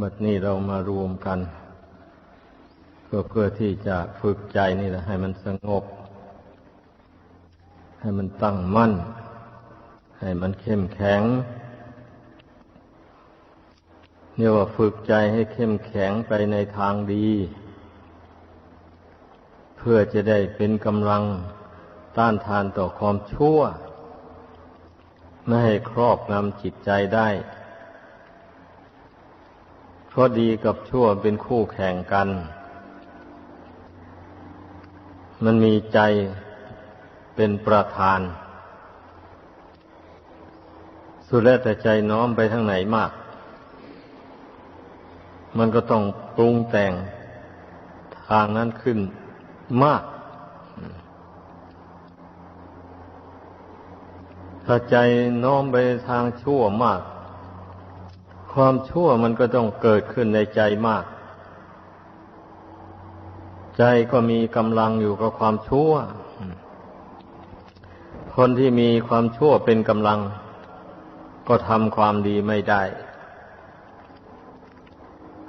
บัดนี้เรามารวมกันก็เพื่อที่จะฝึกใจนี่แหละให้มันสงบ ให้มันตั้งมั่น ให้มันเข้มแข็งเรียกว่าฝึกใจให้เข้มแข็งไปในทางดี เพื่อจะได้เป็นกำลังต้านทานต่อความชั่ว ไม่ให้ครอบงำจิตใจได้ ราะดีกับชั่วเป็นคู่แข่งกัน มันมีใจเป็นประธาน สุดแล้วแต่ใจน้อมไปทางไหนมาก มันก็ต้องปรุงแต่งทางนั้นขึ้นมาก ถ้าใจน้อมไปทางชั่วมาก ความชั่วมันก็ต้องเกิดขึ้นในใจมาก ใจก็มีกำลังอยู่กับความชั่ว คนที่มีความชั่วเป็นกำลัง ก็ทำความดีไม่ได้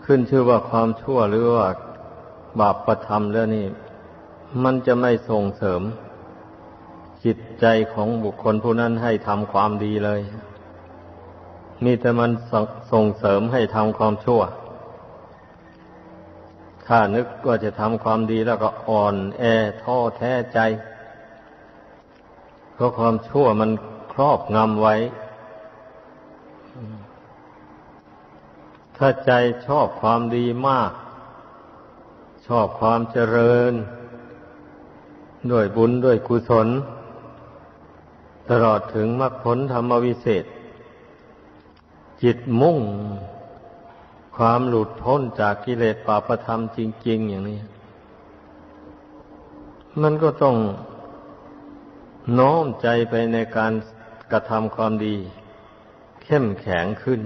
ขึ้นชื่อว่าความชั่วหรือว่าบาปประทำแล้วนี่ มันจะไม่ส่งเสริม จิตใจของบุคคลผู้นั้นให้ทำความดีเลย มีแต่มันส่งเสริมให้ทำความชั่ว ถ้านึกว่าจะทำความดีแล้วก็อ่อนแอท้อแท้ใจ เพราะความชั่วมันครอบงำไว้ ถ้าใจชอบความดีมาก ชอบความเจริญ ด้วยบุญด้วยกุศล ตลอดถึงมรรคผลธรรมวิเศษ จิตมุ่ง ความหลุดพ้นจากกิเลสปาประธรรมจริง ๆ อย่างนี้ มันก็ต้องน้อมใจไปในการกระทำความดี เข้มแข็งขึ้น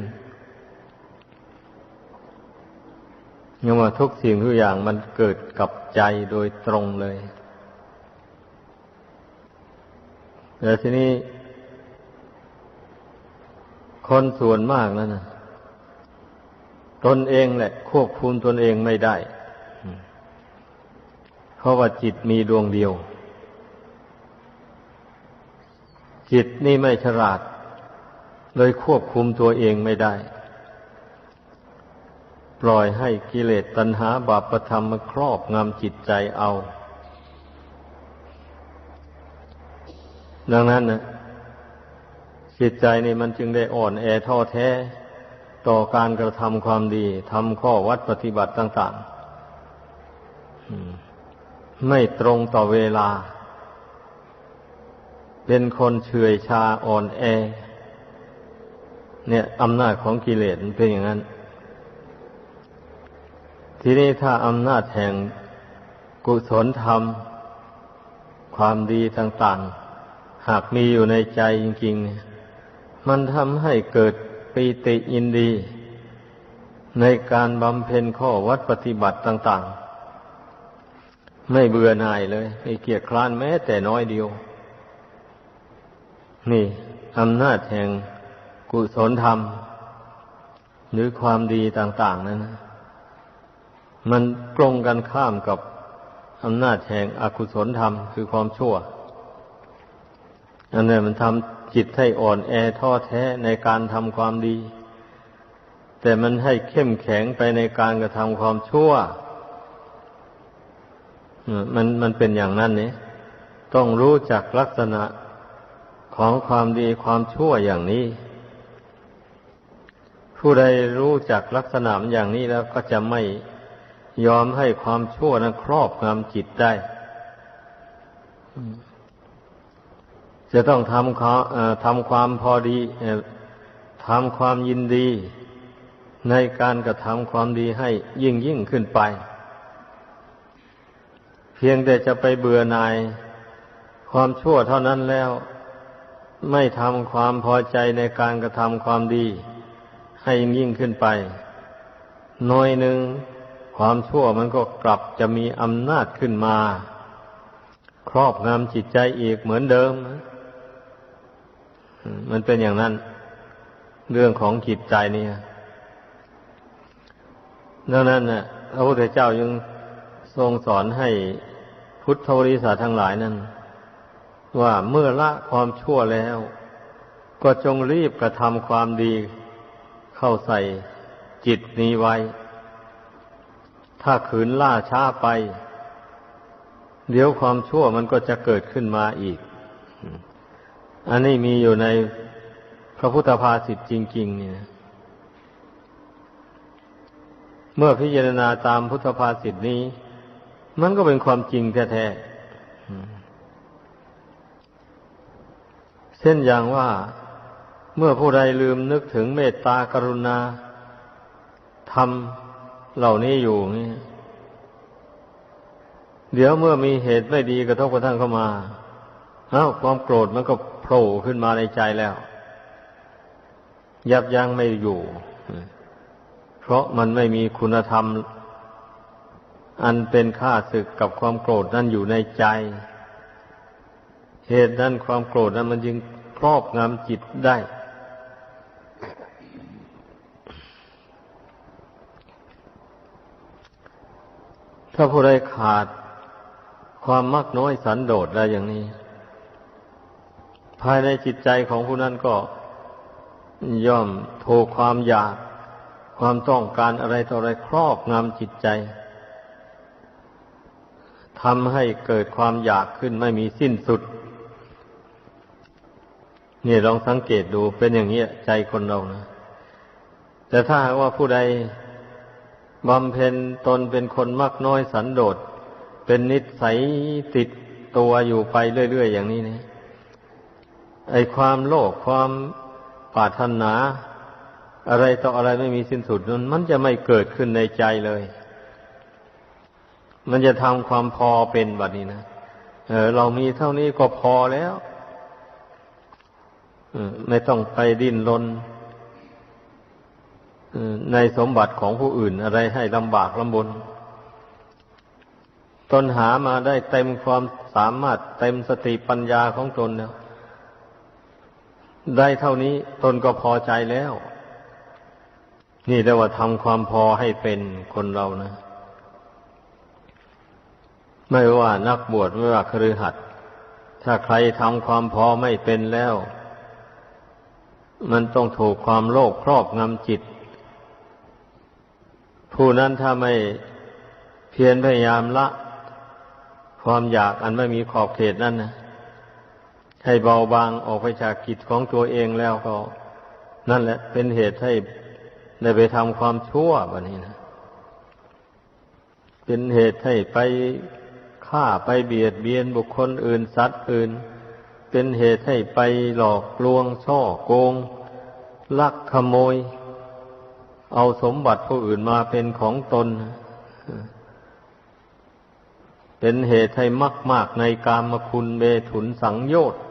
ยังว่าทุกสิ่งทุกอย่างมันเกิดกับใจโดยตรงเลย แต่ทีนี้ คนส่วนมากนั่นนะตนเองแหละ ควบคุมตนเองไม่ได้ เพราะว่าจิตมีดวงเดียว จิตนี่ไม่ฉลาด เลยควบคุมตัวเองไม่ได้ ปล่อยให้กิเลสตัณหาบาปธรรมมาครอบงำจิตใจเอา ดังนั้นนะ จิตใจนี่มันจึงได้อ่อนแอท้อแท้ ต่อการกระทำความดีทำข้อวัดปฏิบัติต่างๆไม่ตรงต่อเวลา เป็นคนเฉยชาอ่อนแอ เนี่ยอำนาจของกิเลสเป็นอย่างนั้น ทีนี้ถ้าอำนาจแห่งกุศลธรรม ความดีต่าง ๆ หากมีอยู่ในใจจริง ๆ เนี่ย มันทำให้เกิดปีติอินดี ในการบำเพ็ญข้อวัดปฏิบัติต่าง ๆ ไม่เบื่อหน่ายเลยไม่เกียจคร้านแม้แต่น้อยเดียว นี่อำนาจแห่งกุศลธรรม หรือความดีต่าง ๆ นั้นนะมันตรงกันข้ามกับอำนาจแห่งอกุศลธรรม คือความชั่ว อันนี้มันทำ จิตให้อ่อนแอท้อแท้ในการทำความดี แต่มันให้เข้มแข็งไปในการกระทำความชั่ว มันมันเป็นอย่างนั้นเนี่ยต้องรู้จักลักษณะของความดีความชั่วอย่างนี้ ผู้ใดรู้จักลักษณะอย่างนี้แล้วก็จะไม่ยอมให้ความชั่วนั้นครอบงำจิตได้ จะต้องทำควาทำความพอดีทำความยินดี ในการกระทำความดีให้ยิ่งยิ่งขึ้นไป เพียงแต่จะไปเบื่อหน่ายความชั่วเท่านั้นแล้ว ไม่ทำความพอใจในการกระทำความดี ให้ยิ่งยิ่งขึ้นไปน้อยหนึ่งความชั่วมันก็กลับจะมีอำนาจขึ้นมา ครอบงำจิตใจอีกเหมือนเดิม มันเป็นอย่างนั้น เรื่องของจิตใจนี่ดังนั้นนะพระพุทธเจ้ายังทรงสอนให้พุทธบริษัททั้งหลายนั้น ว่าเมื่อละความชั่วแล้ว ก็จงรีบกระทำความดีเข้าใส่จิตนี้ไว้ ถ้าขืนล่าช้าไป เดี๋ยวความชั่วมันก็จะเกิดขึ้นมาอีก อันนี้มีอยู่ในพระพุทธภาษิตจริง ๆ เนี่ย เมื่อพิจารณาตามพุทธภาษิตนี้ มันก็เป็นความจริงแท้ๆ เช่นอย่างว่าเมื่อผู้ใดลืมนึกถึงเมตตากรุณาทำเหล่านี้อยู่นี่เดี๋ยวเมื่อมีเหตุไม่ดีกระทบกระทั่งเข้ามา เอ้าความโกรธมันก็ โผล่ขึ้นมาในใจแล้ว ยับยั้งไม่อยู่ เพราะมันไม่มีคุณธรรม อันเป็นค่าศึกกับความโกรธนั่นอยู่ในใจ เหตุนั้นความโกรธนั้นมันจึงครอบงำจิตได้ถ้าผู้ใดขาดความมักน้อยสันโดษแล้วอย่างนี้ ภายในจิตใจของผู้นั้นก็ย่อมถูกความอยาก ความต้องการอะไรต่ออะไรครอบงำจิตใจทำให้เกิดความอยากขึ้นไม่มีสิ้นสุด นี่ลองสังเกตดูเป็นอย่างนี้ใจคนเรานะ แต่ถ้าหากว่าผู้ใดบำเพ็ญตนเป็นคนมักน้อยสันโดษเป็นนิสัยติดตัวอยู่ไปเรื่อยๆอย่างนี้เนี่ย ไอความโลภความปรารถนา อะไรต่ออะไรไม่มีสิ้นสุดนั้นมันจะไม่เกิดขึ้นในใจเลย มันจะทำความพอเป็นแบบนี้นะเออ เรามีเท่านี้ก็พอแล้วไม่ต้องไปดิ้นรนในสมบัติของผู้อื่นอะไรให้ลำบากลำบนตนหามาได้เต็มความสามารถเต็มสติปัญญาของตนแล้ว ได้เท่านี้ตนก็พอใจแล้ว นี่เรียกว่าทำความพอให้เป็นคนเรานะ ไม่ว่านักบวชไม่ว่าครือหัดถ้าใครทำความพอไม่เป็นแล้ว มันต้องถูกความโลภครอบงำจิต ผู้นั้นถ้าไม่เพียรพยายามละ ความอยากอันไม่มีขอบเขตนั่นนะ ให้เบาบางออกไปจากกิจของตัวเองแล้วก็ นั่นแหละเป็นเหตุให้ได้ไปทำความชั่วแบบนี้นะ เป็นเหตุให้ไปฆ่าไปเบียดเบียนบุคคลอื่นสัตว์อื่น เป็นเหตุให้ไปหลอกลวงช่อโกง ลักขโมย เอาสมบัติผู้อื่นมาเป็นของตน เป็นเหตุให้มากมากในกามคุณเบถุนสังโยชน์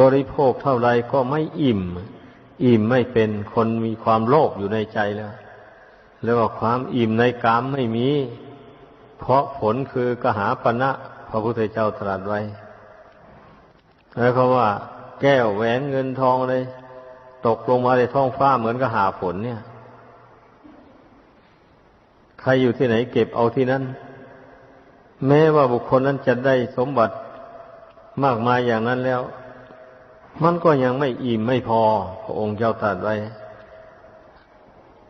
บริโภคเท่าไรก็ไม่อิ่ม อิ่มไม่เป็นคนมีความโลภอยู่ในใจแล้วแล้วว่าความอิ่มในกามไม่มี เพราะผลคือกหาปณะพระพุทธเจ้าตรัสไว้แล้วเขาว่า แก้วแหวนเงินทองเลย ตกลงมาในท้องฟ้าเหมือนกับหาฝนเนี่ย ใครอยู่ที่ไหนเก็บเอาที่นั้น แม้ว่าบุคคลนั้นจะได้สมบัติมากมายอย่างนั้นแล้ว มันก็ยังไม่อิ่มไม่พอ พระองค์เจ้าตรัสไว้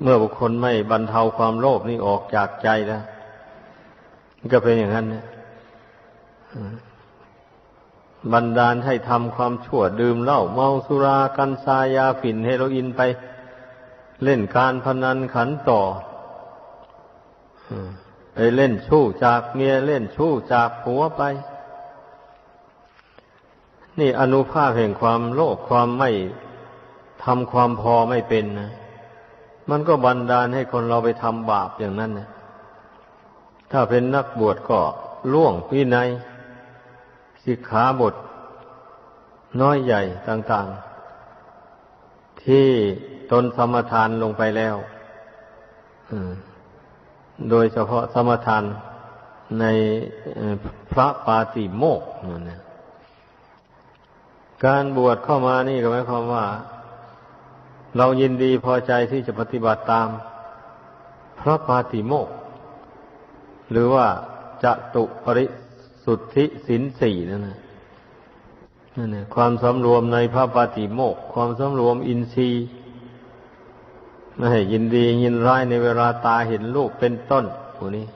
เมื่อบุคคลไม่บรรเทาความโลภนี่ออกจากใจแล้วก็เป็นอย่างนั้นเนี่ยบันดาลให้ทำความชั่วดื่มเหล้าเมาสุรากันซายาฝิ่นเฮโรอีนไป เล่นการพนันขันต่อ เล่นชู้จากเมียเล่นชู้จากผัวไป นี่อนุภาพแห่งความโลภความไม่ทำความพอไม่เป็นนะมันก็บันดาลให้คนเราไปทำบาปอย่างนั้นนะถ้าเป็นนักบวชก็ล่วงวินัยสิกขาบท น้อยใหญ่ต่าง ๆ ที่ตนสมทานลงไปแล้ว โดยเฉพาะสมทานในพระปาติโมกนั่นนะการบวชเข้ามานี่ก็หมายความว่า เรายินดีพอใจที่จะปฏิบัติตามพระปาติโมกข์หรือว่าจะตุปริสุทธิสินสี่นั่นนะนั่นนะความสำรวมในพระปาติโมกข์ความสำรวมอินทรีย์ ไม่ให้ยินดียินร้ายในเวลาตาเห็นลูกเป็นต้นพวกนี้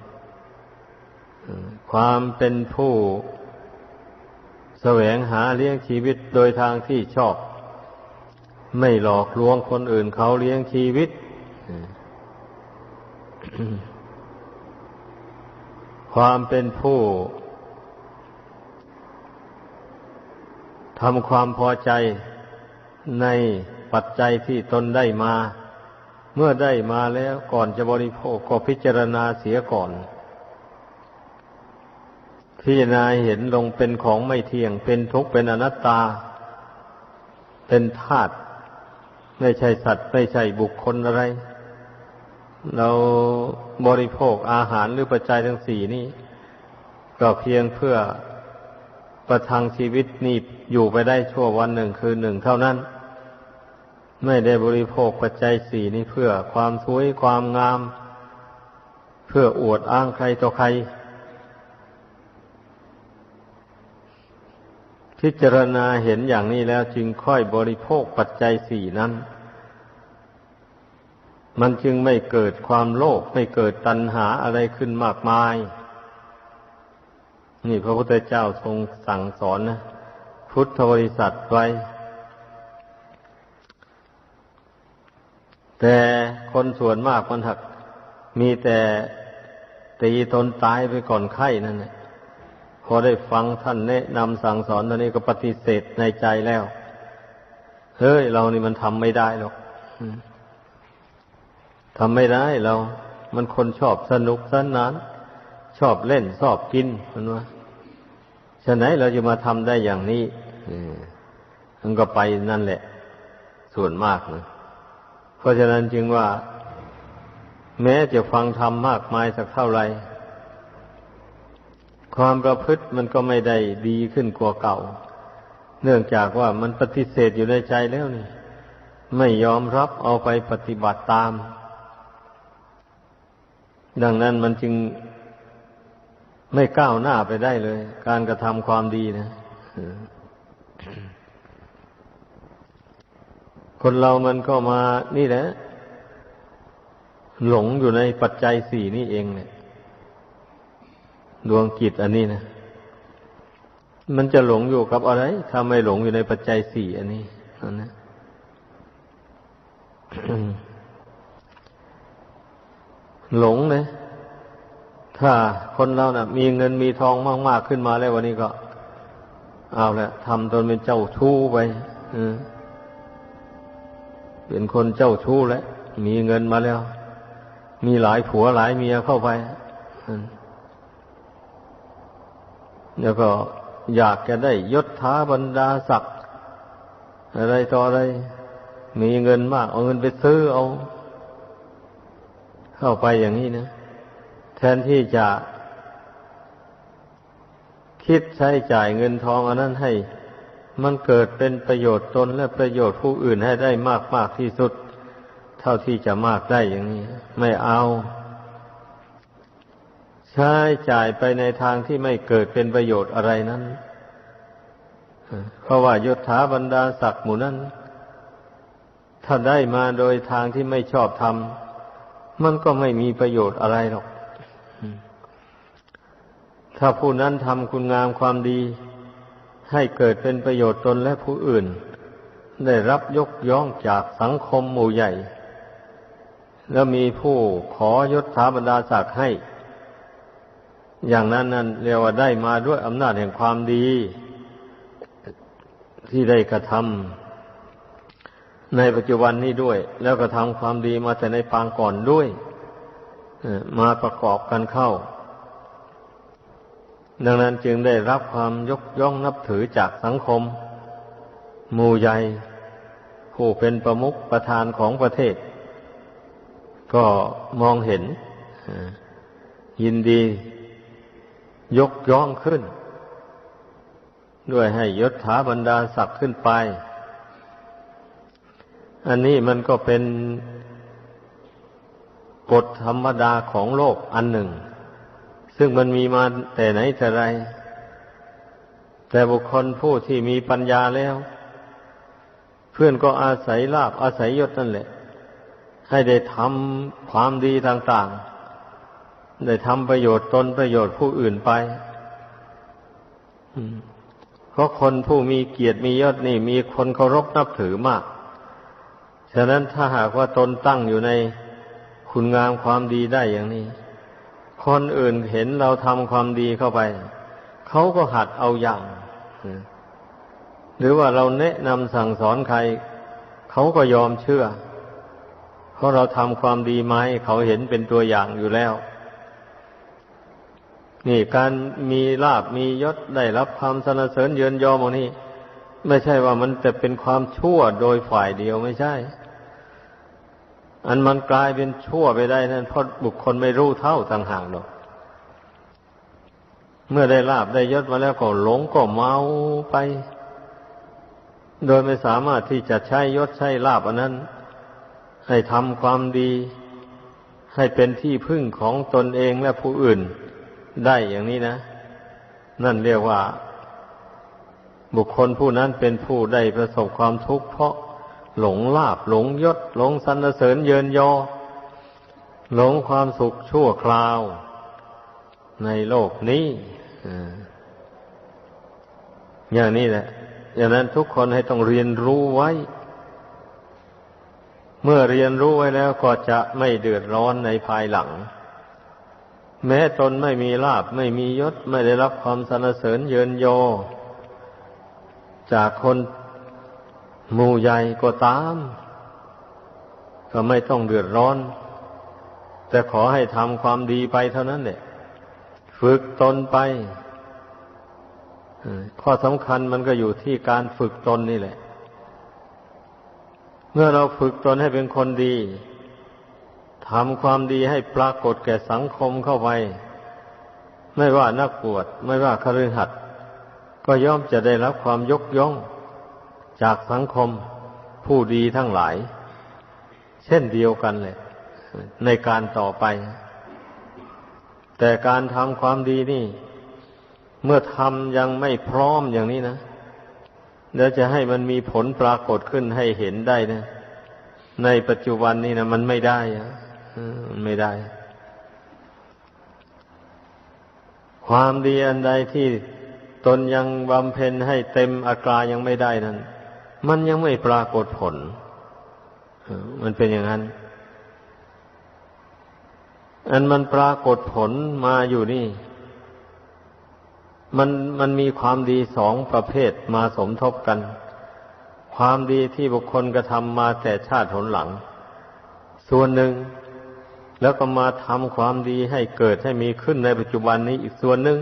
ความเป็นผู้แสวงหาเลี้ยงชีวิตโดยทางที่ชอบ ไม่หลอกลวงคนอื่นเขาเลี้ยงชีวิตความเป็นผู้ทำความพอใจในปัจจัยที่ตนได้มา เมื่อได้มาแล้วก่อนจะบริโภคก็พิจารณาเสียก่อน พิจารณาเห็นลงเป็นของไม่เที่ยง เป็นทุกข์เป็นอนัตตา เป็นธาตุไม่ใช่สัตว์ ไม่ใช่บุคคลอะไร เราบริโภคอาหารหรือปัจจัยทั้งสี่นี้ ก็เพียงเพื่อประทังชีวิตนี้อยู่ไปได้ชั่ววันหนึ่งคืนหนึ่งเท่านั้น ไม่ได้บริโภคปัจจัยสี่นี้เพื่อความสวยความงาม เพื่ออวดอ้างใครต่อใคร พิจารณาเห็นอย่างนี้แล้วจึงค่อยบริโภคปัจจัยสี่นั้น มันจึงไม่เกิดความโลภไม่เกิดตัณหาอะไรขึ้นมากมาย นี่พระพุทธเจ้าทรงสั่งสอนนะพุทธบริษัทไว้ แต่คนส่วนมากมันหัก มีแต่ตีตนตายไปก่อนไข้นั่นแหละพอได้ฟังท่านแนะนำสั่งสอนตอนนี้ก็ปฏิเสธในใจแล้ว เฮ้ย เรานี่มันทำไม่ได้หรอกทำไม่ได้เรา มันคนชอบสนุกสนาน ชอบเล่นชอบกินมันว่าฉะนั้นเราจะมาทำได้อย่างนี้มันก็ไปนั่นแหละ ส่วนมากนะ เพราะฉะนั้นจึงว่า แม้จะฟังธรรมมากมายสักเท่าไหร่ความประพฤติมันก็ไม่ได้ดีขึ้นกว่าเก่า เนื่องจากว่ามันปฏิเสธอยู่ในใจแล้วนี่ ไม่ยอมรับเอาไปปฏิบัติตาม ดังนั้นมันจึงไม่ก้าวหน้าไปได้เลย การกระทำความดีนะ คนเรามันก็มานี่แหละ หลงอยู่ในปัจจัยสี่นี่เองเนี่ย ดวงจิตอันนี้นะมันจะหลงอยู่กับอะไรถ้าไม่หลงอยู่ในปัจจัยสี่อันนี้นั่นนะหลงเลยถ้าคนเรานะ่ะ มีเงินมีทองมาก ๆ ขึ้นมาแล้ววันนี้ก็ เอาละทำตนเป็นเจ้าชู้ไปอืม เป็นคนเจ้าชู้แล้วมีเงินมาแล้ว มีหลายผัวหลายเมียเข้าไปแล้วก็อยากจะได้ยศถาบรรดาศักดิ์อะไรต่ออะไร มีเงินมาก เอาเงินไปซื้อเอา เข้าไปอย่างนี้นะแทนที่จะคิดใช้จ่ายเงินทองอันนั้นให้ มันเกิดเป็นประโยชน์ตนและประโยชน์ผู้อื่นให้ได้มากมากที่สุด เท่าที่จะมากได้อย่างนี้ ไม่เอา ใช้จ่ายไปในทางที่ไม่เกิดเป็นประโยชน์อะไรนั้นเพราะว่ายศถาบรรดาศักดิ์หมู่นั้น ถ้าได้มาโดยทางที่ไม่ชอบทำมันก็ไม่มีประโยชน์อะไรหรอก ถ้าผู้นั้นทำคุณงามความดี ให้เกิดเป็นประโยชน์ตนและผู้อื่น ได้รับยกย่องจากสังคมหมู่ใหญ่ แล้วมีผู้ขอยศถาบรรดาศักดิ์ให้ อย่างนั้นนั่นเรียกว่าได้มาด้วยอำนาจแห่งความดี ที่ได้กระทำในปัจจุบันนี้ด้วย แล้วก็ทำความดีมาแต่ในปางก่อนด้วยมาประกอบกันเข้า ดังนั้นจึงได้รับความยกย่องนับถือจากสังคมหมู่ใหญ่ผู้เป็นประมุขประธานของประเทศ ก็มองเห็น ยินดี ยกย่องขึ้น ด้วยให้ยศถาบรรดาศักดิ์ขึ้นไป อันนี้มันก็เป็นกฎธรรมดาของโลกอันหนึ่ง ซึ่งมันมีมาแต่ไหนแต่ไร แต่บุคคลผู้ที่มีปัญญาแล้ว เพื่อนก็อาศัยลาบอาศัยยศนั่นแหละ ให้ได้ทำความดีต่าง ๆ ได้ทำประโยชน์ตนประโยชน์ผู้อื่นไปเพราะคนผู้มีเกียรติมียศนี่ มีคนเคารพนับถือมาก ฉะนั้นถ้าหากว่าตนตั้งอยู่ในคุณงามความดีได้อย่างนี้ คนอื่นเห็นเราทำความดีเข้าไป เขาก็หัดเอาอย่าง หรือว่าเราแนะนำสั่งสอนใคร เขาก็ยอมเชื่อ เพราะเราทำความดีมาให้เขาเห็นเป็นตัวอย่างอยู่แล้ว นี่การมีลาบมียศได้รับความสนเสริญเยินยอมองนี้ไม่ใช่ว่ามันจะเป็นความชั่วโดยฝ่ายเดียวไม่ใช่ อันมันกลายเป็นชั่วไปได้นั่นเพราะบุคคลไม่รู้เท่าต่างหากหรอก เมื่อได้ลาบได้ยศมาแล้วก็หลงก็เมาไป โดยไม่สามารถที่จะใช้ยศใช้ลาบอันนั้น ให้ทำความดี ให้เป็นที่พึ่งของตนเองและผู้อื่นได้อย่างนี้นะ นั่นเรียกว่า บุคคลผู้นั้นเป็นผู้ได้ประสบความทุกข์เพราะ หลงลาบหลงยศหลงสรรเสริญเยินยอ หลงความสุขชั่วคราว ในโลกนี้อย่างนี้แหละอย่างนั้นทุกคนให้ต้องเรียนรู้ไว้ เมื่อเรียนรู้ไว้แล้วก็จะไม่เดือดร้อนในภายหลัง แม้ตนไม่มีลาบไม่มียศไม่ได้รับความสรรเสริญเยินยอ จากคน หมู่ใหญ่ก็ตาม ก็ไม่ต้องเดือดร้อน แต่ขอให้ทำความดีไปเท่านั้นแหละฝึกตนไปข้อสำคัญมันก็อยู่ที่การฝึกตนนี่แหละ เมื่อเราฝึกตนให้เป็นคนดีทำความดีให้ปรากฏแก่สังคมเข้าไป ไม่ว่านักบวชไม่ว่าคฤหัสถ์ก็ย่อมจะได้รับความยกย่อง จากสังคมผู้ดีทั้งหลาย เช่นเดียวกันเลยในการต่อไป แต่การทำความดีนี่ เมื่อทำยังไม่พร้อมอย่างนี้นะแล้วจะให้มันมีผลปรากฏขึ้นให้เห็นได้นะ ในปัจจุบันนี้นะมันไม่ได้อะมันไม่ได้ ความดีอันใดที่ตนยังบำเพ็ญให้เต็มอัตรายังไม่ได้นั้น มันยังไม่ปรากฏผล มันเป็นอย่างนั้น อันมันปรากฏผลมาอยู่นี่ มันมันมีความดีสองประเภทมาสมทบกัน ความดีที่บุคคลกระทำมาแต่ชาติหนหลัง ส่วนหนึ่ง แล้วก็มาทำความดีให้เกิดให้มีขึ้นในปัจจุบันนี้อีกส่วนหนึ่ง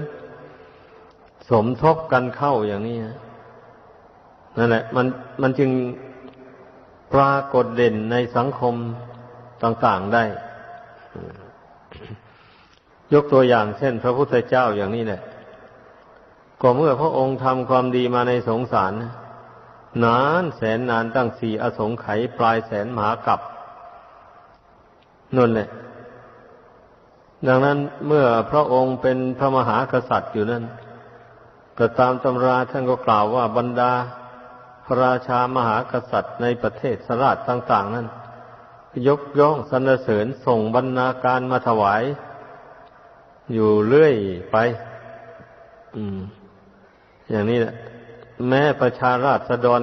สมทบกันเข้าอย่างนี้นะ นั่นแหละ มันมันจึงปรากฏเด่นในสังคมต่างๆได้ ยกตัวอย่างเช่น พระพุทธเจ้าอย่างนี้แหละก็เมื่อพระองค์ทำความดีมาในสงสาร นานแสนนานตั้งสี่อสงไขยปลายแสนมหากับนั่นแหละ ดังนั้นเมื่อพระองค์เป็นพระมหากษัตริย์อยู่นั้นก็ตามตำราท่านก็กล่าวว่าบรรดา พระราชามหากษัตริย์ในประเทศสราชต่าง ๆ นั้น ยกย่องสรรเสริญส่งบรรณาการมาถวาย อยู่เรื่อยไป อืม อย่างนี้แหละแม้ประชาราษฎร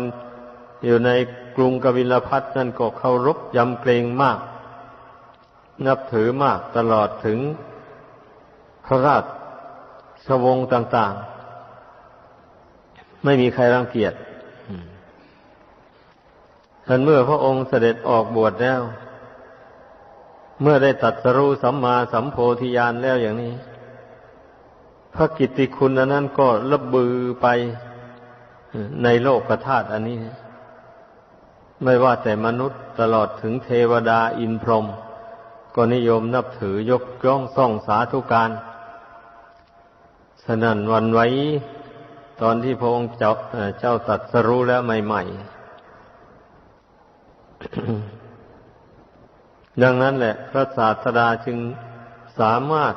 อยู่ในกรุงกบิลพัทนั่นก็เคารพยำเกรงมาก นับถือมากตลอดถึงพระราชวงศ์ต่าง ๆ ไม่มีใครรังเกียจ ท่านเมื่อพระองค์เสด็จออกบวชแล้ว เมื่อได้ตัดสรู้สัมมาสัมโพธิญาณแล้วอย่างนี้ พระกิตติคุณอันนั้นก็ระบือไปในโลกธาตุอันนี้ ไม่ว่าแต่มนุษย์ตลอดถึงเทวดาอินพรหมก็นิยมนับถือยกย่องส่องสาธุการสนั่นวันไว้ ตอนที่พระองค์เจ้าเจ้าตัดสรู้แล้วใหม่ ๆ ดังนั้นแหละ พระศาสดาจึงสามารถ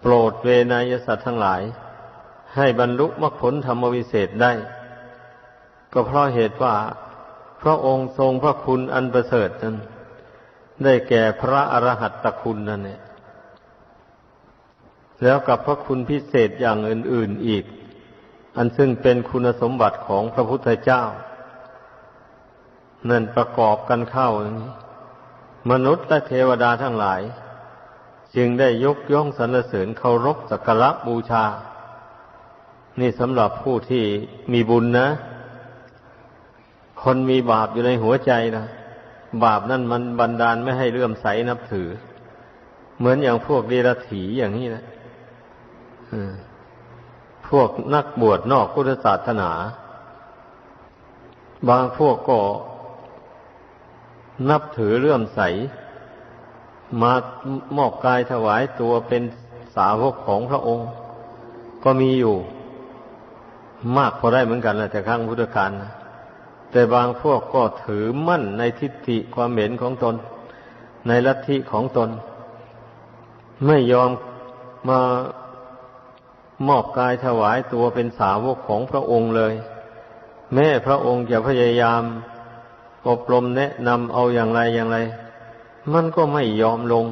โปรดเวนยสัตว์ทั้งหลาย ให้บรรลุมรรคผลธรรมวิเศษได้ ก็เพราะเหตุว่า พระองค์ทรงพระคุณอันประเสริฐนั้น ได้แก่พระอรหัตตคุณนั่นเองแล้วกับพระคุณพิเศษอย่างอื่น ๆอีก อันซึ่งเป็นคุณสมบัติของพระพุทธเจ้า นั่นประกอบกันเข้า มนุษย์และเทวดาทั้งหลาย จึงได้ยกย่องสรรเสริญเคารพสักการะบูชา นี่สำหรับผู้ที่มีบุญนะ คนมีบาปอยู่ในหัวใจนะบาปนั่นมันบันดาลไม่ให้เลื่อมใสนับถือ เหมือนอย่างพวกเดรัจฉีอย่างนี้นะพวกนักบวชนอกพุทธศาสนา บางพวกก็ นับถือเลื่อมใส มามอบกายถวายตัวเป็นสาวกของพระองค์ ก็มีอยู่ มากพอได้เหมือนกันแหละแต่ครั้งพุทธกาลนะแต่บางพวกก็ถือมั่นในทิฏฐิความเห็นของตน ในลัทธิของตน ไม่ยอมมามอบกายถวายตัวเป็นสาวกของพระองค์เลย แม้พระองค์จะพยายาม อบรมแนะนำเอาอย่างไรอย่างไร มันก็ไม่ยอมลง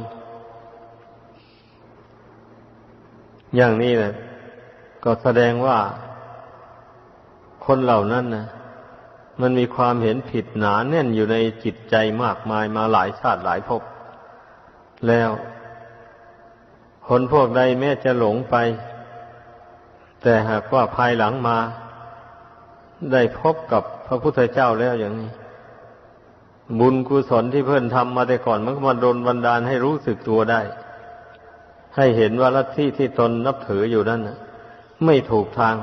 อย่างนี้แหละก็แสดงว่า คนเหล่านั้นนะมันมีความเห็นผิดหนาแน่นอยู่ในจิตใจมากมายมาหลายชาติหลายภพแล้ว คนพวกใดแม้จะหลงไป แต่หากว่าภายหลังมา ได้พบกับพระพุทธเจ้าแล้วอย่างนี้ บุญกุศลที่เพื่อนทำมาแต่ก่อน มันก็มาโดนบันดาลให้รู้สึกตัวได้ ให้เห็นว่าลัทธิที่ตนนับถืออยู่นั้นไม่ถูกทาง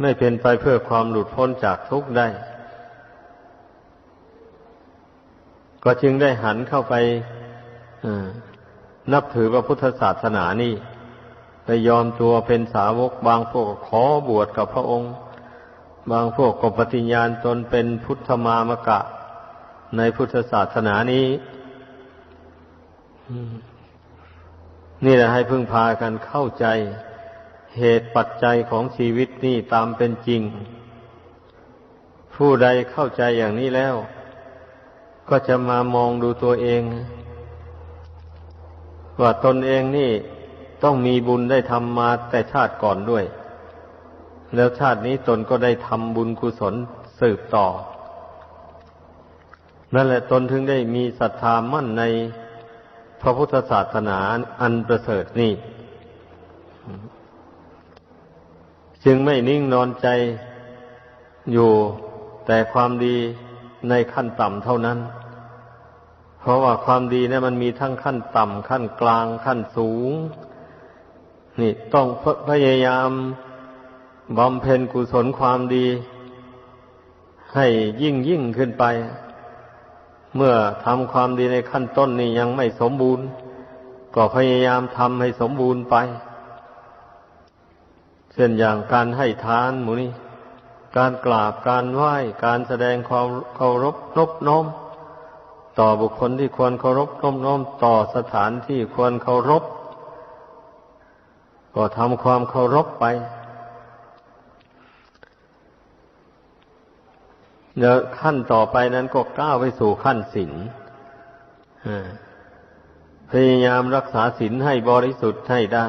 ไม่เป็นไปเพื่อความหลุดพ้นจากทุกข์ได้ ก็จึงได้หันเข้าไปนับถือพระพุทธศาสนานี่ไปยอมตัวเป็นสาวกบางพวกขอบวชกับพระองค์ บางพวกก็ปฏิญญาณตนเป็นพุทธมามกะ ในพุทธศาสนานี้ นี่แหละให้พึ่งพากันเข้าใจเหตุปัจจัยของชีวิตนี่ตามเป็นจริง ผู้ใดเข้าใจอย่างนี้แล้ว ก็จะมามองดูตัวเอง ว่าตนเองนี่ต้องมีบุญได้ทำมาแต่ชาติก่อนด้วย แล้วชาตินี้ตนก็ได้ทำบุญกุศลสืบต่อ นั่นแหละตนถึงได้มีศรัทธามั่นในพระพุทธศาสนาอันประเสริฐนี่ จึงไม่นิ่งนอนใจอยู่แต่ความดีในขั้นต่ำเท่านั้น เพราะว่าความดีเนี่ยมันมีทั้งขั้นต่ำขั้นกลางขั้นสูง นี่ต้องพยายาม บำเพ็ญกุศลความดี ให้ยิ่งยิ่งขึ้นไป เมื่อทำความดีในขั้นต้นนี่ยังไม่สมบูรณ์ ก็พยายามทำให้สมบูรณ์ไป เช่นอย่างการให้ทานหมูนี่การกราบการไหว้การแสดงความเคารพนบน้อมต่อบุคคลที่ควรเคารพนบน้อมต่อสถานที่ควรเคารพ ก็ทำความเคารพไป เดี๋ยวขั้นต่อไปนั้นก็ก้าวไปสู่ขั้นศีลพยายามรักษาศีลให้บริสุทธิ์ให้ได้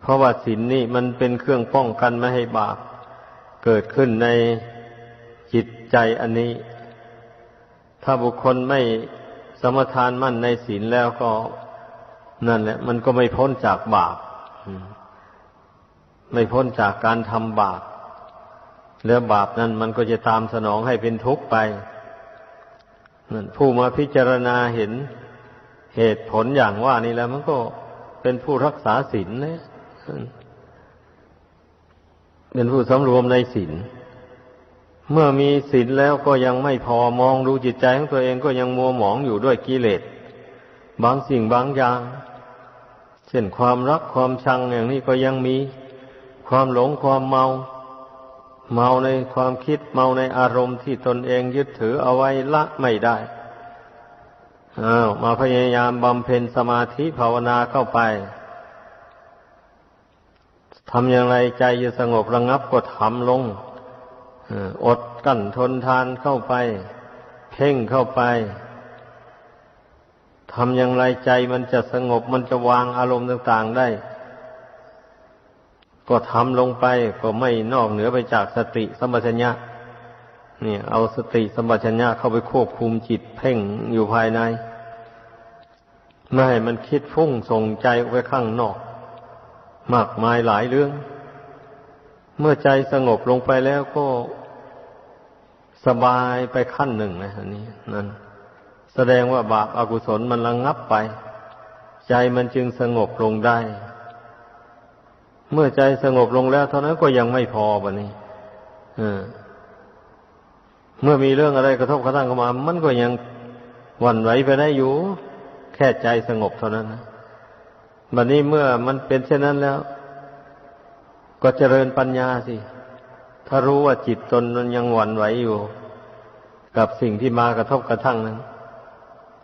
เพราะว่าศีลนี่มันเป็นเครื่องป้องกันไม่ให้บาปเกิดขึ้นในจิตใจอันนี้ ถ้าบุคคลไม่สมทานมั่นในศีลแล้วก็นั่นแหละ มันก็ไม่พ้นจากบาป ไม่พ้นจากการทำบาป แล้วบาปนั้นมันก็จะตามสนองให้เป็นทุกข์ไปนั่นผู้มาพิจารณาเห็นเหตุผลอย่างว่านี่แล้ว มันก็เป็นผู้รักษาศีลนะเป็นผู้สำรวมในศีลเมื่อมีศีลแล้วก็ยังไม่พอมองดูจิตใจของตัวเองก็ยังมัวหมองอยู่ด้วยกิเลสบางสิ่งบางอย่าง เช่นความรักความชังอย่างนี้ก็ยังมีความหลงความเมา เมาในความคิดเมาในอารมณ์ที่ตนเองยึดถือเอาไว้ละไม่ได้อ้าวมาพยายามบำเพ็ญสมาธิภาวนาเข้าไปทำอย่างไรใจจะสงบระงับก็ทำลงอดกั้นทนทานเข้าไป เพ่งเข้าไปทำอย่างไรใจมันจะสงบมันจะวางอารมณ์ต่าง ๆ ได้ ก็ทำลงไปก็ไม่นอกเหนือไปจากสติสัมปชัญญะนี่เอาสติสัมปชัญญะเข้าไปควบคุมจิตเพ่งอยู่ภายใน ไม่ให้มันคิดฟุ้งส่งใจออกไปข้างนอก มากมายหลายเรื่อง เมื่อใจสงบลงไปแล้วก็สบายไปขั้นหนึ่งนะอันนี้นั่นแสดงว่าบาปอากุศลมันระงงับไป ใจมันจึงสงบลงได้ เมื่อใจสงบลงแล้ว เท่านั้นก็ยังไม่พอบะนี้เมื่อมีเรื่องอะไรกระทบกระทั่งเข้ามา มันก็ยังหวั่นไหวไปได้อยู่ แค่ใจสงบเท่านั้นนะบัดนี้เมื่อมันเป็นเช่นนั้นแล้ว ก็เจริญปัญญาสิ ถ้ารู้ว่าจิตตนมันยังหวั่นไหวอยู่ กับสิ่งที่มากระทบกระทั่งนั้น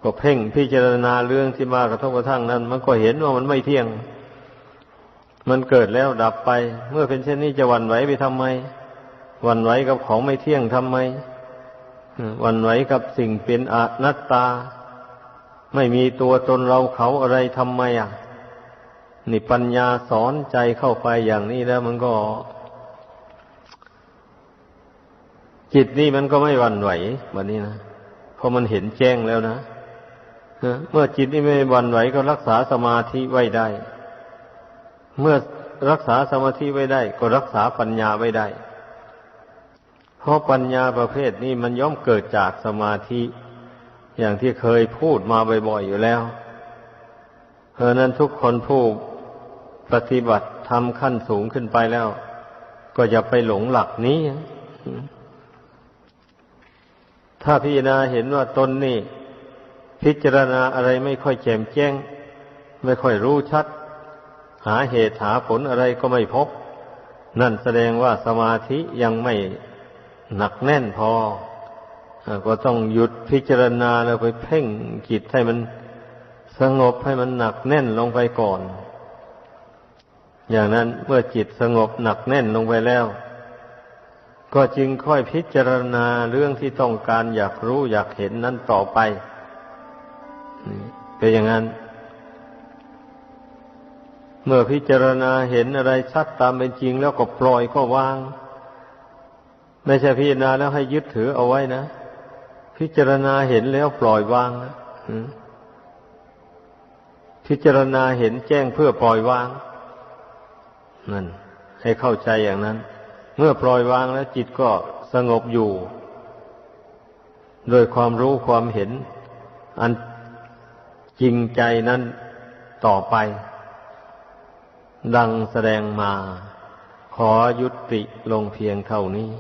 ก็เพ่งพิจารณาเรื่องที่มากระทบกระทั่งนั้น มันก็เห็นว่ามันไม่เที่ยง มันเกิดแล้วดับไป เมื่อเป็นเช่นนี้จะวันไหวไปทำไม วันไหวกับของไม่เที่ยงทำไม วันไหวกับสิ่งเป็นอนัตตา ไม่มีตัวตนเราเขาอะไรทำไมอะ นี่ปัญญาสอนใจเข้าไปอย่างนี้แล้วมันก็ จิตนี่มันก็ไม่วันไหวแบบนี้นะเพราะมันเห็นแจ้งแล้วนะเมื่อจิตนี่ไม่วันไหวก็รักษาสมาธิไว้ได้ เมื่อรักษาสมาธิไว้ได้ ก็รักษาปัญญาไว้ได้ เพราะปัญญาประเภทนี้มันย่อมเกิดจากสมาธิ อย่างที่เคยพูดมาบ่อยๆอยู่แล้ว เพราะนั้นทุกคนผู้ปฏิบัติทำขั้นสูงขึ้นไปแล้ว ก็อย่าไปหลงหลักนี้ ถ้าพิจารณาเห็นว่าตนนี่ พิจารณาอะไรไม่ค่อยแจ่มแจ้ง ไม่ค่อยรู้ชัด หาเหตุหาผลอะไรก็ไม่พบ นั่นแสดงว่าสมาธิยังไม่หนักแน่นพอ ก็ต้องหยุดพิจารณาแล้วไปเพ่งจิตให้มันสงบให้มันหนักแน่นลงไปก่อน อย่างนั้นเมื่อจิตสงบหนักแน่นลงไปแล้ว ก็จึงค่อยพิจารณาเรื่องที่ต้องการอยากรู้อยากเห็นนั้นต่อไปเป็นอย่างนั้น เมื่อพิจารณาเห็นอะไรชัดตามเป็นจริงแล้วก็ปล่อยก็วาง ไม่ใช่พิจารณาแล้วให้ยึดถือเอาไว้นะ พิจารณาเห็นแล้วปล่อยวางนะพิจารณาเห็นแจ้งเพื่อปล่อยวางนั่นให้เข้าใจอย่างนั้น เมื่อปล่อยวางแล้วจิตก็สงบอยู่ โดยความรู้ความเห็น อันจริงใจนั้นต่อไป ดังแสดงมา ขอยุติลงเพียงเท่านี้